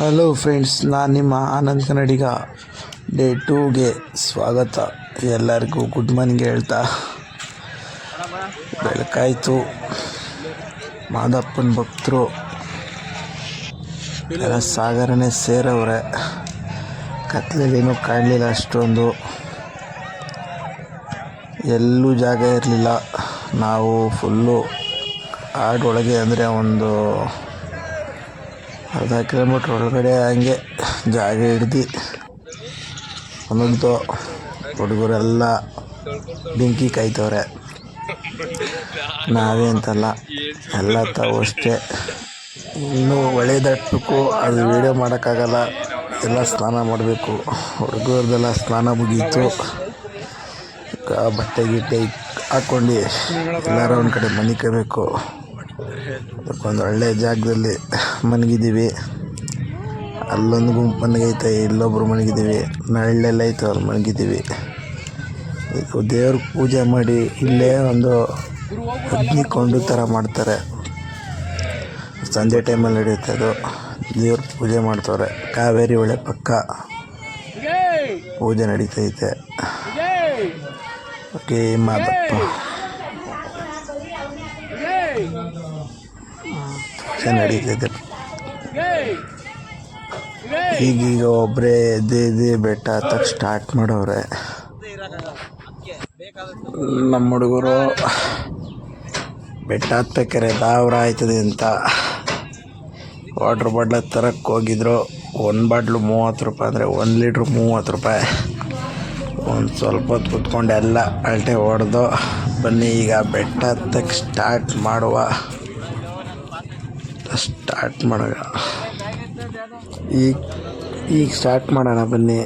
Hello friends ನಾನು ನಿಮ್ಮ ಆನಂದ್ ಕನ್ನಡಿಗ. Day ಟೂಗೆ ಸ್ವಾಗತ. ಎಲ್ಲರಿಗೂ ಗುಡ್ ಮಾರ್ನಿಂಗ್ ಹೇಳ್ತಾ. ಬೆಳಕಾಯಿತು. ಮಾದಪ್ಪನ ಭಕ್ತರು. ಎಲ್ಲ ಸಾಗರನೇ ಸೇರವ್ರೆ. ಕತ್ಲಲ್ಲೇನೂ ಕಾಣಲಿಲ್ಲ ಅಷ್ಟೊಂದು. ಎಲ್ಲೂ ಜಾಗ ಇರಲಿಲ್ಲ. ನಾವು ಫುಲ್ಲು ಆಡೊಳಗೆ ಅಂದರೆ ಒಂದು ಅರ್ಧ ಕಿಲೋಮೀಟ್ರ್ ಒಳಗಡೆ ಹಂಗೆ ಜಾಗ ಹಿಡ್ದು ಒಂದೊಂದು ಹುಡುಗರೆಲ್ಲ ಬೆಂಕಿ ಕಾಯ್ತವ್ರೆ. ನಾವೇ ಅಂತಲ್ಲ, ಎಲ್ಲ ತಾವು ಅಷ್ಟೇ. ಇನ್ನೂ ಒಳ್ಳೆಯದಟ್ಟಬೇಕು ಅದು ವೀಡಿಯೋ ಮಾಡೋಕ್ಕಾಗಲ್ಲ. ಎಲ್ಲ ಸ್ನಾನ ಮಾಡಬೇಕು. ಹುಡುಗರದೆಲ್ಲ ಸ್ನಾನ ಮುಗೀತು. ಬಟ್ಟೆ ಗಿಟ್ಟೆ ಹಾಕ್ಕೊಂಡು ಎಲ್ಲರೂ ಒಂದು ಕಡೆ ಮನಿಕೋಬೇಕು. ಅದಕ್ಕೊಂದು ಒಳ್ಳೆಯ ಜಾಗದಲ್ಲಿ ಮನಗಿದ್ದೀವಿ ಅಲ್ಲೊಂದು ಗುಂಪು ಮನಗೈತೆ ಇಲ್ಲೊಬ್ರು ಮನಗಿದ್ದೀವಿ ನಳ್ಳೆಲ್ಲ ಐತೆ ಅಲ್ಲಿ ಮನಗಿದ್ದೀವಿ ಇದು ದೇವ್ರ ಪೂಜೆ ಮಾಡಿ ಇಲ್ಲೇ ಒಂದು ಅಗ್ನಿ ಕೊಂಡು ಥರ ಮಾಡ್ತಾರೆ. ಸಂಜೆ ಟೈಮಲ್ಲಿ ನಡೆಯುತ್ತೆ ಅದು. ದೇವ್ರ ಪೂಜೆ ಮಾಡ್ತವ್ರೆ. ಕಾವೇರಿ ಹೊಳೆ ಪಕ್ಕ. ಪೂಜೆ ನಡೀತೈತೆ. ಓಕೆ ಮಾದಪ್ಪ. ಪೂಜೆ ನಡೀತೈತೆ ಈಗೀಗ ಒಬ್ಬರೇ ಎದ್ದೆ ಎದ್ದೆ ಬೆಟ್ಟ ಹತ್ತಕ್ಕೆ ಸ್ಟಾರ್ಟ್ ಮಾಡವ್ರೆ. ನಮ್ಮ ಹುಡುಗರು ಬೆಟ್ಟ ಹತ್ತಬೇಕಾರೆ ದಾವ್ರ ಆಯ್ತದೆ ಅಂತ ವಾಟ್ರ್ ಬಾಟ್ಲ ತರಕ್ಕೆ ಹೋಗಿದ್ರು. ಒಂದು ಬಾಟ್ಲು ಮೂವತ್ತು ರೂಪಾಯಿ ಅಂದರೆ ಒಂದು ಲೀಟ್ರ್ ಮೂವತ್ತು ರೂಪಾಯಿ. ಒಂದು ಸ್ವಲ್ಪ ಹೊತ್ತು ಕುತ್ಕೊಂಡು ಎಲ್ಲ ಅಳಟೆ ಹೊಡೆದು ಬನ್ನಿ ಈಗ ಬೆಟ್ಟ ಹತ್ತಕ್ಕೆ ಸ್ಟಾರ್ಟ್ ಮಾಡುವ. ಸ್ಟಾರ್ಟ್ ಮಾಡೋಣ. ಈಗ ಈಗ ಸ್ಟಾರ್ಟ್ ಮಾಡೋಣ ಬನ್ನಿ.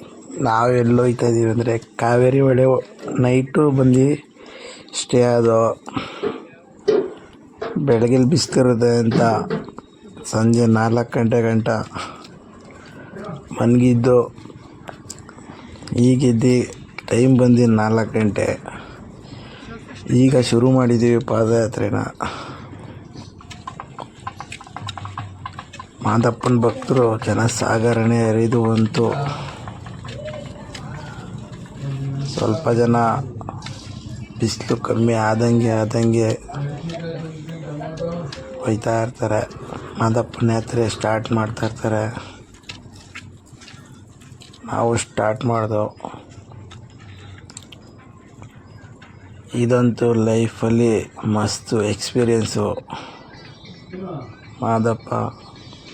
ನಾವು ಎಲ್ಲಿ ಇದ್ದೀವಿ ಅಂದರೆ ಕಾವೇರಿ ಹೊಳೆ ನೈಟು ಬಂದು ಸ್ಟೇ ಆದೋ ಬೆಳಗ್ಗೆ ಬಿಸ್ತಿರುತ್ತೆ ಅಂತ ಸಂಜೆ ನಾಲ್ಕು ಗಂಟೆ ಗಂಟ ಮನಗಿದ್ದು, ಈಗಿದ್ದು ಟೈಮ್ ಬಂದು ನಾಲ್ಕು ಗಂಟೆ. ಈಗ ಶುರು ಮಾಡಿದ್ದೀವಿ ಪಾದಯಾತ್ರೆನ. ಮಾದಪ್ಪನ ಭಕ್ತರು ಜನ ಸಾಗರಣೆ ಹರಿದು ಬಂತು ಸ್ವಲ್ಪ ಜನ ಬಿಸಿಲು ಕಮ್ಮಿ ಆದಂಗೆ ಆದಂಗೆ ಹೋಯ್ತಾ ಇರ್ತಾರೆ. ಮಾದಪ್ಪನ ಯಾತ್ರೆ ಸ್ಟಾರ್ಟ್ ಮಾಡ್ತಾ ಇರ್ತಾರೆ. ನಾವು ಸ್ಟಾರ್ಟ್ ಮಾಡ್ದೋ. ಇದಂತೂ ಲೈಫಲ್ಲಿ ಮಸ್ತು ಎಕ್ಸ್ಪೀರಿಯೆನ್ಸು ಮಾದಪ್ಪ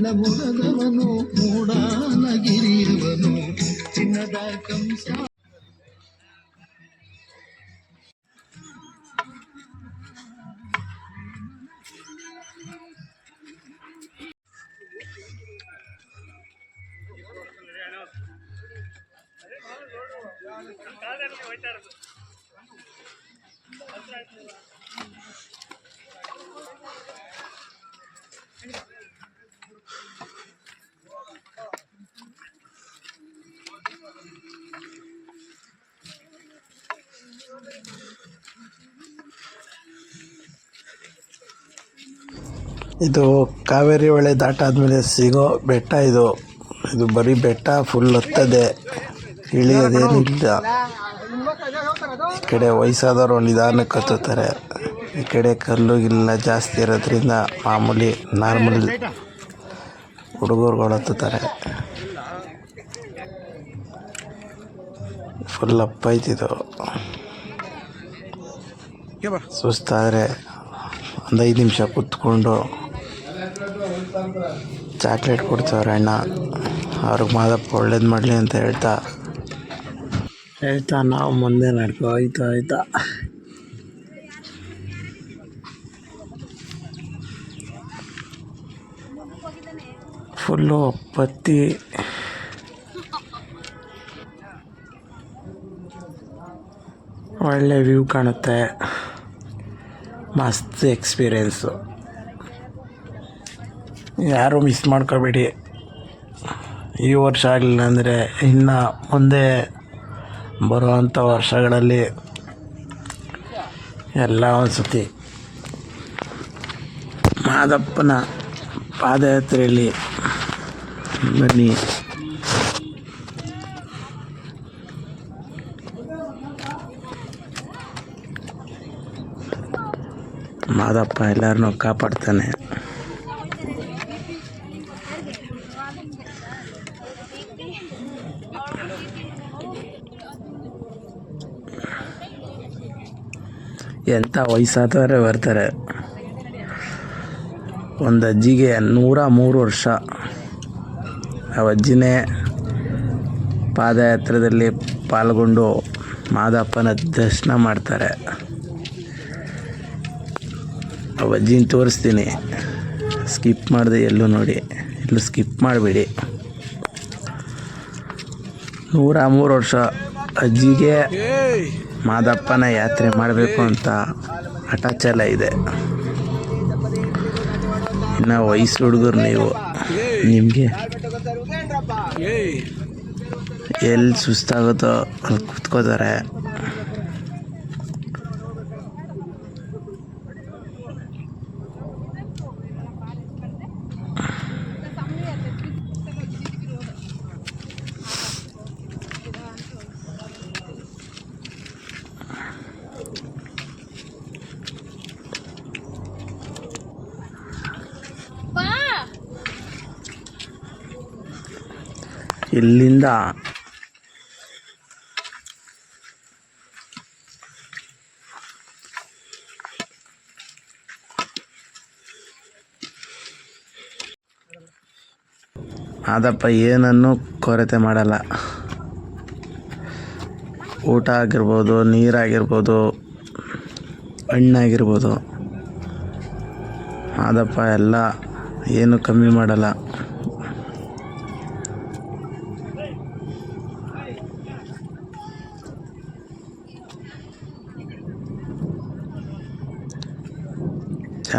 ಮುತ್ತುಳ್ಳ ಮೊಗದವನು ಮೂಡಾಲಗಿರಿಯವನು ಚಿನ್ನದ ಕಂಸ ಇದು ಕಾವೇರಿ ಹೊಳೆ ದಾಟಾದ್ಮೇಲೆ ಸಿಗೋ ಬೆಟ್ಟ ಇದು. ಇದು ಬರೀ ಬೆಟ್ಟ ಫುಲ್ ಹತ್ತದೆ. ಇಳಿಯೋದೇನಿಲ್ಲ. ಈ ಕಡೆ ವಯಸ್ಸಾದವರು ನಿಧಾನಕ್ಕೆ ಹತ್ತುತ್ತಾರೆ. ಈ ಕಡೆ ಕಲ್ಲು ಇಲ್ಲ ಜಾಸ್ತಿ ಇರೋದ್ರಿಂದ ಮಾಮೂಲಿ ನಾರ್ಮಲ್ ಹುಡುಗರುಗಳು ಹತ್ತುತ್ತಾರೆ. ಫುಲ್ ಅಪ್ಪ ಐತಿದು ಸುಸ್ತಾದರೆ ಒಂದು ಐದು ನಿಮಿಷ ಕೂತ್ಕೊಂಡು ಚಾಕ್ಲೇಟ್ ಕೊಡ್ತಾವ್ರೆ ಅಣ್ಣ. ಅವ್ರಿಗೆ ಮಾದಪ್ಪ ಒಳ್ಳೇದು ಮಾಡಲಿ ಅಂತ ಹೇಳ್ತಾ. ಹೇಳ್ತಾ ನಾವು ಮುಂದೆ ನಡ್ಕೊ, ಆಯ್ತಾ ಆಯ್ತಾ. ಫುಲ್ಲು ಪತ್ತಿ. ಒಳ್ಳೆ ವ್ಯೂ ಕಾಣುತ್ತೆ. ಮಸ್ತ್ ಎಕ್ಸ್ಪೀರಿಯೆನ್ಸು ಯಾರೂ ಮಿಸ್ ಮಾಡ್ಕೋಬೇಡಿ. ಈ ವರ್ಷ ಆಗಲಿಲ್ಲ ಅಂದರೆ ಇನ್ನು ಮುಂದೆ ಬರುವಂಥ ವರ್ಷಗಳಲ್ಲಿ ಎಲ್ಲ ಒಂದು ಸತಿ ಮಾದಪ್ಪನ ಪಾದಯಾತ್ರೆಯಲ್ಲಿ ಬನ್ನಿ. ಮಾದಪ್ಪ ಎಲ್ಲರನ್ನೂ ಕಾಪಾಡ್ತಾನೆ. ಎಂಥ ವಯಸ್ಸಾದವರೇ ಬರ್ತಾರೆ. ಒಂದು ಅಜ್ಜಿಗೆ ನೂರ ಮೂರು ವರ್ಷ. ಆ ಅಜ್ಜಿನೇ ಪಾದಯಾತ್ರೆಯಲ್ಲಿ ಪಾಲ್ಗೊಂಡು ಮಾದಪ್ಪನ ದರ್ಶನ ಮಾಡ್ತಾರೆ. ಆ ಅಜ್ಜಿನ ತೋರಿಸ್ತೀನಿ. ಸ್ಕಿಪ್ ಮಾಡಿದೆ ಎಲ್ಲೂ ನೋಡಿ. ಎಲ್ಲೂ ಸ್ಕಿಪ್ ಮಾಡಬೇಡಿ. ನೂರ ಮೂರು ವರ್ಷ ಅಜ್ಜಿಗೆ ಮಾದಪ್ಪನ ಯಾತ್ರೆ ಮಾಡಬೇಕು ಅಂತ ಹಠಾಚಲ ಇದೆ. ಇನ್ನು ವಯಸ್ಸು ಹುಡುಗರು ನೀವು. ನಿಮಗೆ? ಎಲ್ಲಿ ಸುಸ್ತಾಗುತ್ತೋ ಅಲ್ಲಿ ಕೂತ್ಕೋತಾರೆ. ಇಲ್ಲಿಂದ. ಆದಪ್ಪ ಏನನ್ನು ಕೊರತೆ ಮಾಡಲ್ಲ. ಊಟ ಆಗಿರ್ಬೋದು ನೀರಾಗಿರ್ಬೋದು ಹಣ್ಣಾಗಿರ್ಬೋದು. ಆದಪ್ಪ ಎಲ್ಲ ಏನು ಕಮ್ಮಿ ಮಾಡಲ್ಲ.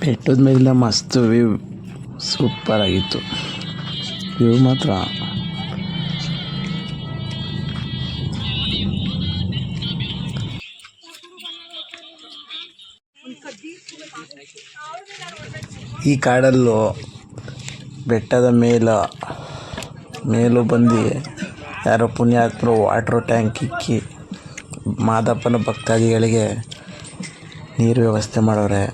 ಬೆಟ್ಟದ ಮೇಲಿಂದ ಮಸ್ತ್ ವ್ಯೂ ಸೂಪರ್ ಆಗಿತ್ತು. ವ್ಯೂ ಮಾತ್ರ. ಈ ಕಾಡಲ್ಲೂ ಬೆಟ್ಟದ ಮೇಲ, ಮೇಲೂ ಬಂದು ಯಾರೋ ಪುಣ್ಯಾತ್ಮರು ವಾಟ್ರ್ ಟ್ಯಾಂಕ್ ಇಕ್ಕಿ. ಮಾದಪ್ಪನ ಭಕ್ತಾದಿಗಳಿಗೆ ನೀರು ವ್ಯವಸ್ಥೆ ಮಾಡವ್ರೆ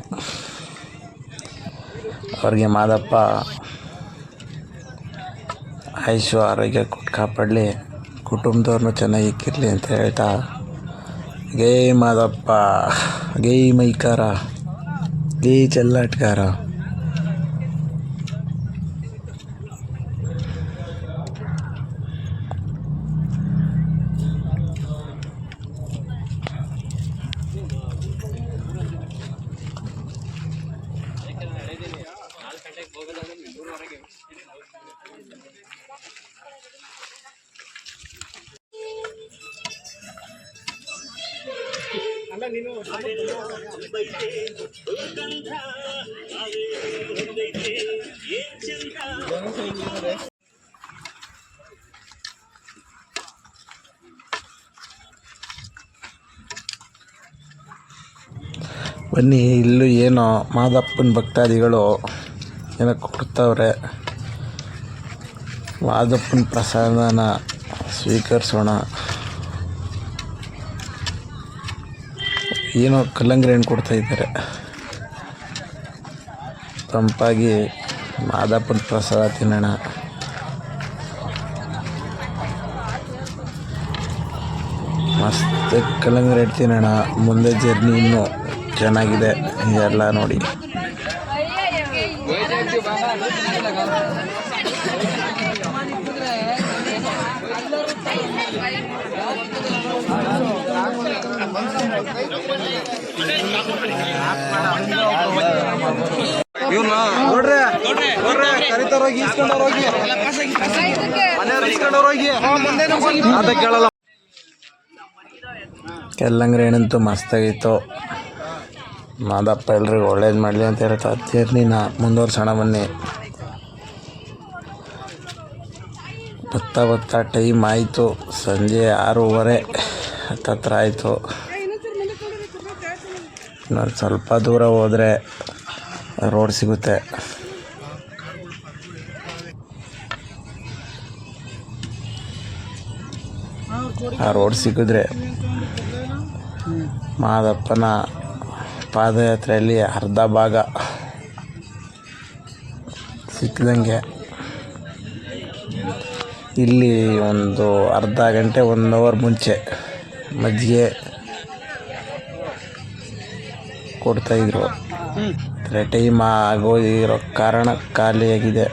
ಅವ್ರಿಗೆ ಮಾದಪ್ಪ ಆಯುಷು ಆರೋಗ್ಯ ಕಾಪಾಡಲಿ, ಕುಟುಂಬದವ್ರನ್ನೂ ಚೆನ್ನಾಗಿ ಇಕ್ಕಿರಲಿ ಅಂತ ಹೇಳ್ತಾ ಗೇ ಮಾದಪ್ಪ ಗೇ ಮೈಕಾರ ಗೇ ಚೆಲ್ಲಾಟ್ಕಾರ ಬನ್ನಿ ಇಲ್ಲೂ ಏನೋ ಮಾದಪ್ಪನ ಭಕ್ತಾದಿಗಳು ಏನೋ ಕೊಡ್ತವ್ರೆ. ಮಾದಪ್ಪನ ಪ್ರಸಾದನ ಸ್ವೀಕರಿಸೋಣ. ಏನೋ ಕಲ್ಲಂಗಡಿ ಹಣ್ಣು ಕೊಡ್ತಾ ಇದ್ದಾರೆ. ತಂಪಾಗಿ ಮಾದಪ್ಪನ ಪ್ರಸಾದ ತಿನ್ನೋಣ. ಮಸ್ತ್ ಕಲ್ಲಂಗಡಿ ಹಣ್ಣು ತಿನ್ನೋಣ. ಮುಂದೆ ಜರ್ನಿ ಇನ್ನೂ ಚೆನ್ನಾಗಿದೆ. ಎಲ್ಲ ನೋಡಿ. ನೋಡ್ರಿ ನೋಡ್ರಿ, ಕರಿತಾರೋಗಿ ಇಸ್ಕೊಂಡವ್ರೋಗಿ ಮನೆಯವ್ರು ಇಸ್ಕೊಂಡವ್ರೋಗಿ ಅದ ಕೇಳಲ್ಲ. ಕಲ್ಲಂಗಡಿ ಏನಂತೂ, ಮಸ್ತಾಗಿತ್ತು. ಮಾದಪ್ಪ ಎಲ್ರಿಗೂ ಒಳ್ಳೇದು ಮಾಡಲಿ ಅಂತ ಹೇಳ್ತಾ ನಾ ಮುಂದುವರ್ಸೋಣ ಬನ್ನಿ. ಬತ್ತಾ ಬತ್ತಾ ಟೈಮ್ ಆಯಿತು. ಸಂಜೆ ಆರೂವರೆ. ಹತ್ತತ್ರ ಆಯಿತು. ಇನ್ನೊಂದು ಸ್ವಲ್ಪ ದೂರ ಹೋದರೆ ರೋಡ್ ಸಿಗುತ್ತೆ. ಆ ರೋಡ್ ಸಿಕ್ಕಿದ್ರೆ ಮಾದಪ್ಪನ ಪಾದಯಾತ್ರೆಯಲ್ಲಿ ಅರ್ಧ ಭಾಗ ಸಿಕ್ಕಿದಂಗೆ ಇಲ್ಲಿ ಒಂದು ಅರ್ಧ ಗಂಟೆ ಒನ್ ಅವರ್ ಮುಂಚೆ ಮಜ್ಜಿಗೆ ಕೊಡ್ತಾಯಿದ್ರು ಆದರೆ ಟೈಮ್ ಆಗೋಗಿರೋ ಕಾರಣ ಖಾಲಿಯಾಗಿದೆ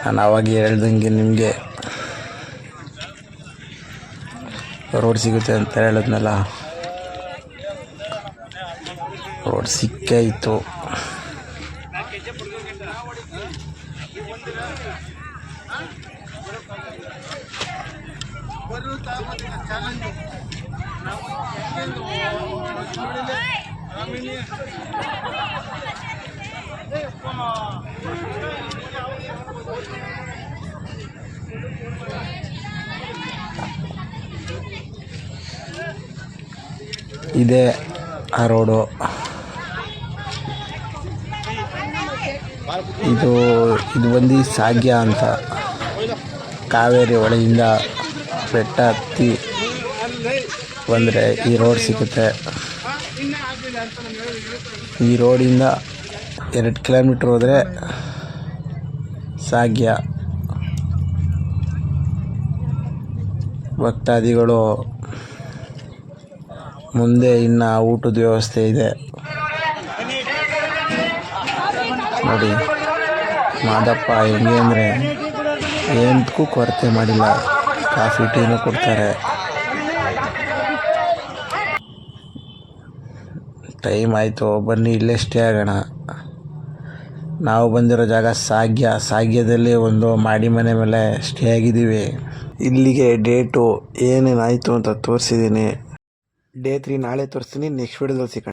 ನಾನು ಅವಾಗ ಹೇಳ್ದಂಗೆ ನಿಮಗೆ ರೋಡ್ ಸಿಗುತ್ತೆ ಅಂತ ಹೇಳಿದ್ನಲ್ಲ? ರೋಡ್ ಸಿಕ್ಕೇ ಇತ್ತು. ಇದೇ ಆ ರೋಡು. ಇದು ಇದು ಬಂದು ಸಾಗ್ಯ ಅಂತ. ಕಾವೇರಿ ಒಳಗಿಂದ ಬೆಟ್ಟ ಹತ್ತಿ ಬಂದರೆ ಈ ರೋಡ್ ಸಿಗುತ್ತೆ. ಈ ರೋಡಿಂದ ಎರಡು ಕಿಲೋಮೀಟ್ರ್ ಹೋದರೆ ಸಾಗ್ಯ. ಭಕ್ತಾದಿಗಳು ಮುಂದೆ ಇನ್ನು ಊಟದ ವ್ಯವಸ್ಥೆ ಇದೆ. ನೋಡಿ, ಮಾದಪ್ಪ ಹೆಂಗೆ ಅಂದರೆ ಏನಕ್ಕೂ ಕೊರತೆ ಮಾಡಿಲ್ಲ. ಕಾಫಿ ಟೀನು ಕೊಡ್ತಾರೆ. ಟೈಮ್ ಆಯಿತು, ಬನ್ನಿ, ಇಲ್ಲೇ ಸ್ಟೇ ಆಗೋಣ. ನಾವು ಬಂದಿರೋ ಜಾಗ ಸಾಗ್ಯ. ಸಾಗ್ಯದಲ್ಲಿ ಒಂದು ಮಾಡಿ ಮನೆ ಮೇಲೆ ಸ್ಟೇ ಆಗಿದ್ದೀವಿ. ಇಲ್ಲಿಗೆ ಡೇಟು ಏನೇನಾಯಿತು ಅಂತ ತೋರಿಸಿದ್ದೀನಿ. ಡೇ ತ್ರೀ ನಾಳೆ ತೋರಿಸ್ತೀನಿ ನೆಕ್ಸ್ಟ್ ವಿಡಿಯೋದಲ್ಲಿ ಸಿಗೋಣ.